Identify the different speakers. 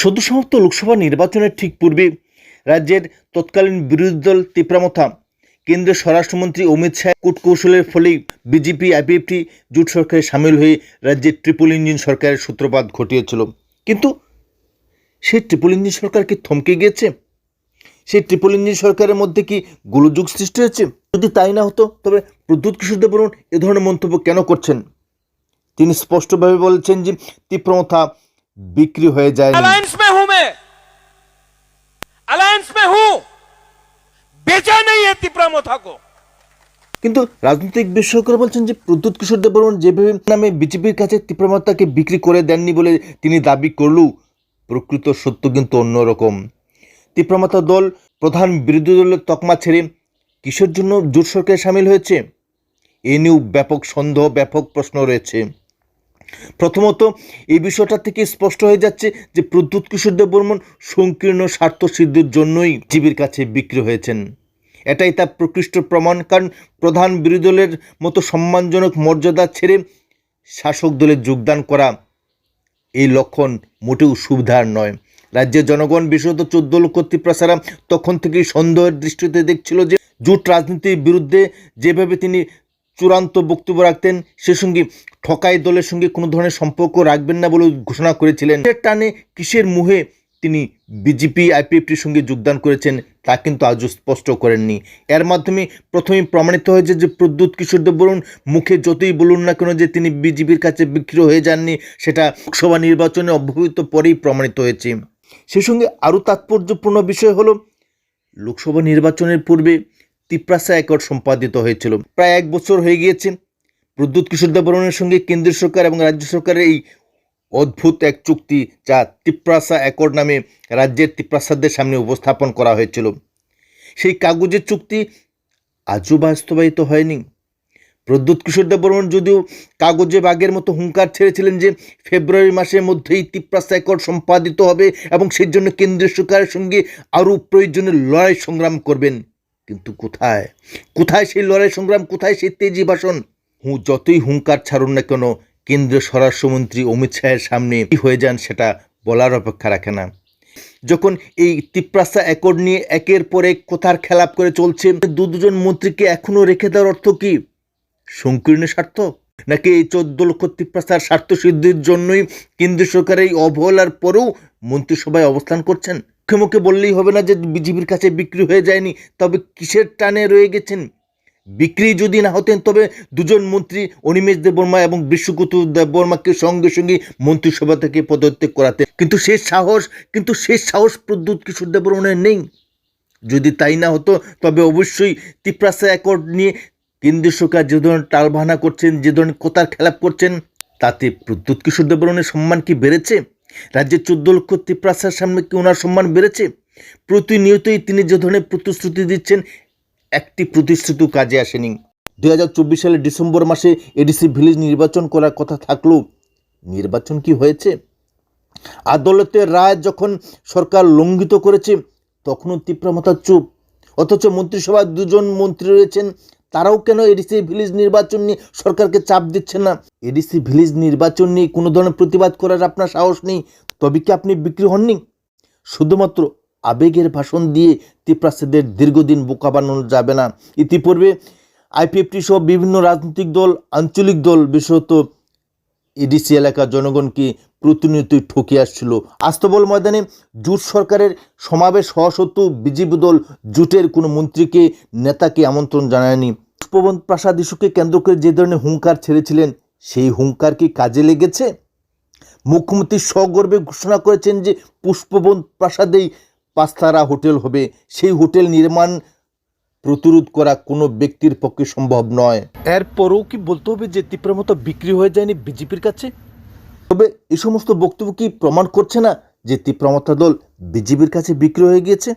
Speaker 1: সদ্য সমাপ্ত লোকসভা নির্বাচনের ঠিক পূর্বে রাজ্যের তৎকালীন বিরোধী দল তিপ্রামথা, কেন্দ্রীয় স্বরাষ্ট্রমন্ত্রী অমিত শাহ কূটকৌশলের ফলেই বিজেপি আইপিএফটি জোট সরকারে সামিল হয়ে রাজ্যের ট্রিপল ইঞ্জিন সরকারের সূত্রপাত ঘটিয়েছিল। কিন্তু সেই ট্রিপল ইঞ্জিন সরকার কি থমকে গিয়েছে? সেই ট্রিপল ইঞ্জিন সরকারের মধ্যে কি গোলযোগ সৃষ্টি হয়েছে? যদি তাই না হতো, তবে প্রদ্যুৎ কিশোর দেববর্মন এ ধরনের মন্তব্য কেন করছেন? তিনি স্পষ্টভাবে বলেছেন যে তীব্রমথা বিক্রি হয়ে যায়
Speaker 2: अलायंस में हूं मैं अलायंस में हूं बेचा नहीं है तिप्रामोथा को
Speaker 1: কিন্তু রাজনৈতিক বিশেষজ্ঞরা বলছেন যে প্রদ্যুৎ কিশোর দেববর্মন যেভাবে নামে বিজেপির কাছে তীব্রমাত্রাকে বিক্রি করে দেননি বলে তিনি দাবি করলেও প্রকৃত সত্য কিন্তু অন্যরকম তীব্রমাত্রা দল প্রধান বিরোধী দলের তকমা ছেড়ে কিসের জন্য জোট সরকারে সামিল হয়েছে এ নিয়েও ব্যাপক সন্দেহ ব্যাপক প্রশ্ন রয়েছে প্রথমত, এই বিষয়টা থেকে স্পষ্ট হয়ে যাচ্ছে যে প্রদ্যুৎ কিশোর দেববর্মন সংকীর্ণ স্বার্থ সিদ্ধির জন্যই জীবের কাছে বিক্রি হয়েছেন। এটাই তার প্রকৃষ্ট প্রমাণ, কারণ প্রধান বিরোধী দলের মতো সম্মানজনক মর্যাদা ছেড়ে শাসক দলে যোগদান করা এই লক্ষণ মোটেও সুবিধার নয়। রাজ্যের জনগণ, বিশেষত চোদ্দ লক্ষ ত্রিপ্রাসারা তখন থেকেই সন্দেহের দৃষ্টিতে দেখছিল যে জোট রাজনীতির বিরুদ্ধে যেভাবে তিনি চূড়ান্ত বক্তব্য রাখতেন। সে সঙ্গে ঠকাই দলের সঙ্গে কোনো ধরনের সম্পর্ক রাখবেন না বলে ঘোষণা করেছিলেন। টানে, কিসের মুহে তিনি বিজেপি আইপিএফটির সঙ্গে যোগদান করেছেন তা কিন্তু আজও স্পষ্ট করেননি। এর মাধ্যমে প্রথমেই প্রমাণিত হয়েছে যে প্রদ্যুৎ কিশোর দেব বলুন মুখে যতই বলুন না কেন যে তিনি বিজেপির কাছে বিক্রি হয়ে যাননি, সেটা লোকসভা নির্বাচনে অব্যবহিত পরেই প্রমাণিত হয়েছে। সেই সঙ্গে আরও তাৎপর্যপূর্ণ বিষয় হলো, লোকসভা নির্বাচনের পূর্বে তিপ্রাসা অ্যাকর্ড সম্পাদিত হয়েছিল। প্রায় এক বছর হয়ে গিয়েছে। প্রদ্যুৎ কিশোর দেববর্মনের সঙ্গে কেন্দ্রীয় সরকার এবং রাজ্য সরকারের এই অদ্ভুত এক চুক্তি যা তিপ্রাসা অ্যাকর্ড নামে রাজ্যের তিপ্রাসাদের সামনে উপস্থাপন করা হয়েছিল। সেই কাগজের চুক্তি আজও বাস্তবায়িত হয়নি। প্রদ্যুৎ কিশোর দেববর্মন যদিও কাগজে বাঘের মতো হুঙ্কার ছেড়েছিলেন যে ফেব্রুয়ারি মাসের মধ্যেই তিপ্রাসা অ্যাকর্ড সম্পাদিত হবে এবং সেই জন্য কেন্দ্রীয় সরকারের সঙ্গে আরও প্রয়োজনে লড়াই সংগ্রাম করবেন। কিন্তু কোথায়? কোথায় সেই লড়াই সংগ্রাম? কোথায় সেই তেজি ভাষণ? হু, যতই হুঙ্কার ছাড়ুন না কেন, কেন্দ্রীয় স্বরাষ্ট্রমন্ত্রী অমিত শাহের সামনে কি হয়ে যান সেটা বলার অপেক্ষা রাখে না। যখন এই তিপ্রাসা অ্যাকর্ড নিয়ে একের পর এক কোথার খেলাপ করে চলছে, দু দুজন মন্ত্রীকে এখনও রেখে দেওয়ার অর্থ কি? সংকীর্ণ স্বার্থ? নাকি এই চোদ্দ লক্ষ তিপ্রাসার স্বার্থ সিদ্ধির জন্যই কেন্দ্রীয় সরকার এই অবহেলার পরেও মন্ত্রিসভায় অবস্থান করছেন? মুখে মুখে বললেই হবে না যে বিজেপির কাছে বিক্রি হয়ে যায়নি, তবে কিসের টানে রয়ে গেছেন? বিক্রি যদি না হতেন, তবে দুজন মন্ত্রী অনিমেষ দেববর্মা এবং বিশ্বকুতু দেববর্মাকে সঙ্গে সঙ্গে মন্ত্রিসভা থেকে পদত্যাগ করাতে কিন্তু শেষ সাহস, কিন্তু শেষ সাহস প্রদ্যুৎ কিশোর দেববর্মনের নেই। যদি তাই না হতো, তবে অবশ্যই তিপ্রাসা অ্যাকর্ড নিয়ে কেন্দ্রীয় সরকার যে ধরনের টালবাহানা করছেন, যে ধরনের কোতার খেলাপ করছেন, তাতে প্রদ্যুৎ কিশোর দেববর্মনের সম্মান কি বেড়েছে? রাজ্যের চোদ্দ লক্ষ তিপ্রাসার সামনে কি ওনার সম্মান বেড়েছে? প্রতিনিয়তই তিনি যে ধরনের প্রতিশ্রুতি দিচ্ছেন, একটি প্রতিশ্রুতি কাজে আসেনি। দুই হাজার চব্বিশ সালের ডিসেম্বর মাসে এডিসি ভিলেজ নির্বাচন করার কথা থাকলেও নির্বাচন কি হয়েছে? আদালতের রায় যখন সরকার লঙ্ঘিত করেছে, তখনও তীব্রমতা চুপ অথচ মন্ত্রিসভায় দুজন মন্ত্রী রয়েছেন তারাও কেন এডিসি ভিলেজ নির্বাচন নিয়ে সরকারকে চাপ দিচ্ছে না? এডিসি ভিলেজ নির্বাচন নিয়ে কোনো ধরনের প্রতিবাদ করার আপনার সাহস নেই? তবে কি আপনি বিক্রি হননি? শুধুমাত্র আবেগের ভাষণ দিয়ে তিপ্রাসীদের দীর্ঘদিন বোকা বানানো যাবে না। ইতিপূর্বে আইপিএফটি সহ বিভিন্ন রাজনৈতিক দল, আঞ্চলিক দল, বিশেষত এডিসি এলাকার জনগণকে প্রতিনিয়তই ঠকে আসছিল। আস্তবল ময়দানে জুট সরকারের সমাবেশ হওয়া সত্ত্বেও বিজেপি দল জুটের কোনো মন্ত্রীকে, নেতাকে আমন্ত্রণ জানায়নি। পুষ্পবন প্রাসাদ ইস্যুকে কেন্দ্র করে যে ধরনের হুঙ্কার ছেড়েছিলেন, সেই হুঙ্কার কি কাজে লেগেছে? মুখ্যমন্ত্রী সগর্বে ঘোষণা করেছেন যে পুষ্পবন প্রাসাদেই পাঁচতারা হোটেল হবে। সেই হোটেল নির্মাণ প্রতিরোধ করা কোনো ব্যক্তির পক্ষে সম্ভব নয়। এরপরও কি বলতে হবে যে তীব্রমতো বিক্রি হয়ে যায়নি বিজেপির কাছে? তবে এ সমস্ত বক্তব্য কি প্রমাণ করছে না যে তীব্রমাত্রা দল বিজেপির কাছে বিক্রি হয়ে গিয়েছে?